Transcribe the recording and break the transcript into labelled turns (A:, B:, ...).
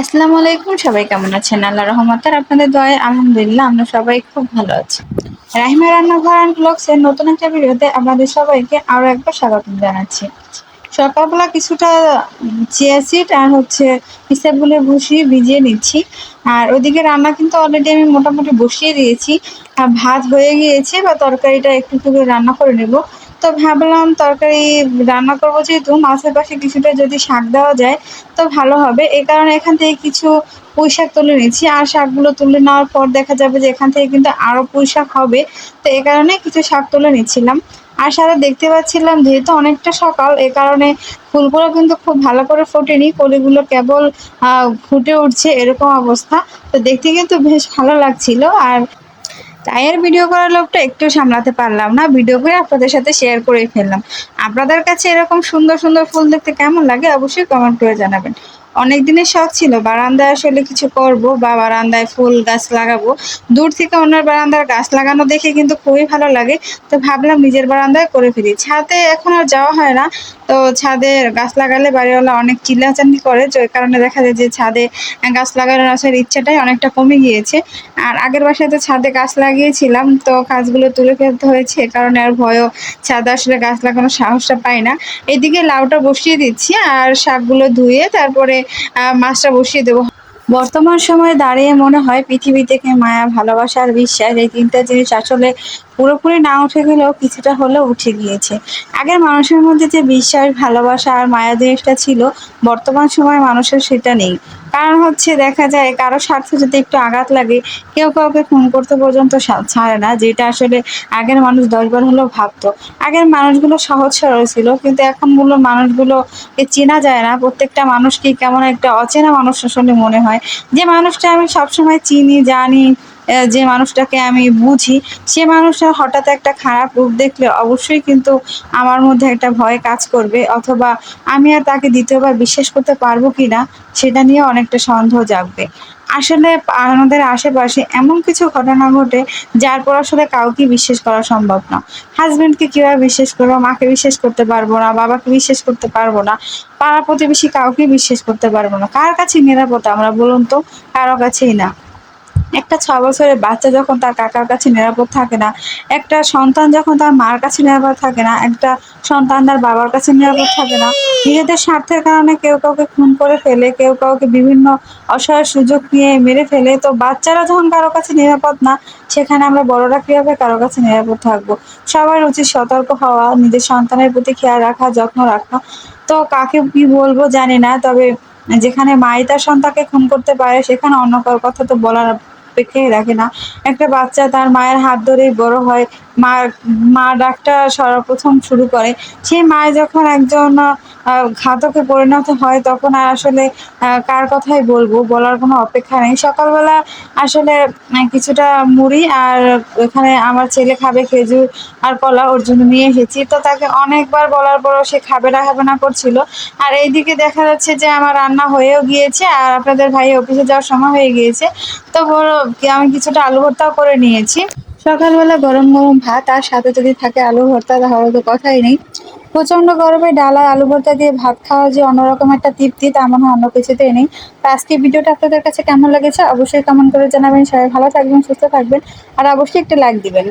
A: আসসালামু আলাইকুম, সবাই কেমন আছেন? আল্লাহ রহমতের আপনাদের দয়ে আলহামদুলিল্লাহ আমরা সবাই খুব ভালো আছি। রাহিমা রান্নাঘর অ্যান্ড ব্লগসের নতুন একটা ভিডিওতে আপনাদের সবাইকে আরও একবার স্বাগত জানাচ্ছি। সকালবেলা কিছুটা চিয়া আর হচ্ছে পিসাগুলো বসিয়ে ভিজিয়ে নিচ্ছি। আর ওদিকে রান্না কিন্তু অলরেডি আমি মোটামুটি বসিয়ে দিয়েছি। ভাত হয়ে গিয়েছে বা তরকারিটা একটু একটু করে রান্না করে নেব। তো ভাবলাম তরকারি রান্না করব যেহেতু, মাছের পাশে কিছুটা যদি শাক দেওয়া যায় তো ভালো হবে। এই কারণে এখান থেকে কিছু পুঁই শাক তুলে নিচ্ছি আর শাকগুলো তুলে নেওয়ার পর দেখা যাবে যে এখান থেকে কিন্তু আরও পুঁই শাক হবে। তো এ কারণে কিছু শাক তুলে নিচ্ছিলাম। আর সাথে দেখতে পাচ্ছিলাম যেহেতু অনেকটা সকাল, এ কারণে ফুলগুলো কিন্তু খুব ভালো করে ফোটেনি। কলিগুলো কেবল ফুটে উঠছে এরকম অবস্থা। তো দেখতে কিন্তু বেশ ভালো লাগছিল। আর তাই আর ভিডিও করার লোভটা একটু সামলাতে পারলাম না, ভিডিও করে আপনাদের সাথে শেয়ার করে ফেললাম। আপনাদের কাছে এরকম সুন্দর সুন্দর ফুল দেখতে কেমন লাগে অবশ্যই কমেন্ট করে জানাবেন। অনেক দিনের শখ ছিল। বারান্দায় আসলে কিছু করব বা বারান্দায় ফুল গাছ লাগাবো। দূর থেকে অন্যের বারান্দার গাছ লাগানো দেখে কিন্তু খুবই ভালো লাগে। তো ভাবলাম নিজের বারান্দায় করে ফেলি। ছাদে এখন আর যাওয়া হয় না। তো ছাদে গাছ লাগালে বাড়িওয়ালা অনেক চিল্লাচান্নি করে। এই কারণে দেখা যায় যে ছাদে গাছ লাগানোর আসার ইচ্ছাটাই অনেকটা কমে গিয়েছে। আর আগের বাসায় তো ছাদে গাছ লাগিয়েছিলাম। তো গাছগুলো তুলে ফেলতে হয়েছে। কারণে আর ভয়ও ছাদে আসলে গাছ লাগানোর সাহসটা পাই না। এদিকে লাউটা বসিয়ে দিচ্ছি। আর শাকগুলো ধুয়ে তারপরে মাছটা বসিয়ে দেবো। বর্তমান সময়ে দাঁড়িয়ে মনে হয় পৃথিবী থেকে মায়া, ভালোবাসা আর বিশ্বাস এই তিনটা জিনিস আসলে পুরোপুরি না উঠে গেলেও কিছুটা হলেও উঠে গিয়েছে। আগের মানুষের মধ্যে যে বিশ্বাস, ভালোবাসা আর মায়া জিনিসটা ছিল, বর্তমান সময়ে মানুষের সেটা নেই। কারণ হচ্ছে দেখা যায় কারও স্বার্থে যদি একটু আঘাত লাগে, কেউ কাউকে খুন করতে পর্যন্ত ছাড়ে না, যেটা আসলে আগের মানুষ দশবার হলেও ভাবতো। আগের মানুষগুলো সহজ সরল ছিল, কিন্তু এখন এখনগুলো মানুষগুলোকে চেনা যায় না। প্রত্যেকটা মানুষকে কেমন একটা অচেনা মানুষ আসলে মনে হয়। যে মানুষটা আমি সবসময় চিনি, জানি যে মানুষটাকে আমি বুঝি, সে মানুষটা হঠাৎ একটা খারাপ রূপ দেখলে অবশ্যই কিন্তু আমার মধ্যে একটা ভয় কাজ করবে, অথবা আমি আর তাকে দ্বিতীয়বার বিশ্বাস করতে পারব কি না সেটা নিয়ে অনেকটা সন্দেহ জাগবে। আসলে আমাদের আশেপাশে এমন কিছু ঘটনা ঘটে যার পর আসলে কাউকে বিশ্বাস করা সম্ভব না। হাজব্যান্ডকে কীভাবে বিশ্বাস করব, মাকে বিশ্বাস করতে পারব না, বাবাকে বিশ্বাস করতে পারব না পাড়া প্রতিবেশী কাউকে বিশ্বাস করতে পারব না, কার কাছে নিরাপত্তা আমরা বলুন তো? কারও কাছেই না। একটা ছ বছরের বাচ্চা যখন তার কাকার কাছে নিরাপদ থাকে না, একটা সন্তান যখন তার মার কাছে নিরাপদ থাকে না, একটা সন্তান তার বাবার কাছে নিরাপদ থাকে না, নিজেদের স্বার্থের কারণে কেউ কাউকে খুন করে ফেলে, কেউ কাউকে বিভিন্ন অসহায় সুযোগ নিয়ে মেরে ফেলে, তো বাচ্চারা যখন কারও কাছে নিরাপদ না, সেখানে আমরা বড়রা কীভাবে কারও কাছে নিরাপদ থাকব? সবার উচিত সতর্ক হওয়া, নিজের সন্তানের প্রতি খেয়াল রাখা, যত্ন রাখা। তো কাকে কি বলব জানি না, তবে যেখানে মাই তার সন্তানকে খুন করতে পারে, সেখানে অন্য কারোর কথা তো বলার অপেক্ষাই রাখে না। একটা বাচ্চা তার মায়ের হাত ধরেই বড় হয়। মা মা ডাকটা সর্বপ্রথম শুরু করে। সেই মায় যখন একজন ঘাতকে পরিণত হয়, তখন আর আসলে কার কথাই বলব, বলার কোনো অপেক্ষা নেই। সকালবেলা আসলে কিছুটা মুড়ি আর এখানে আমার ছেলে খাবে খেজুর আর কলা, ওর জন্য নিয়ে এসেছি। তো তাকে অনেকবার বলার পরও সে খাবে না খাবে না করছিল। আর এইদিকে দেখা যাচ্ছে যে আমার রান্না হয়েও গিয়েছে আর আপনাদের ভাই অফিসে যাওয়ার সময় হয়ে গিয়েছে। তো বড় আমি কিছুটা আলু ভর্তাও করে নিয়েছি। সকালবেলা গরম গরম ভাত আর সাথে যদি থাকে আলু ভর্তা, তাহলে তো কথাই নেই। প্রচণ্ড গরমে ডালা আলু ভর্তা দিয়ে ভাত খাওয়া যে অন্যরকম একটা তৃপ্তি, তা মনে হয় অন্য কিছুতে নেই। তো আজকে ভিডিওটা আপনাদের কাছে কেমন লেগেছে অবশ্যই কেমন করে জানাবেন। সবাই ভালো থাকবেন, সুস্থ থাকবেন, আর অবশ্যই একটা লাইক দিবেন।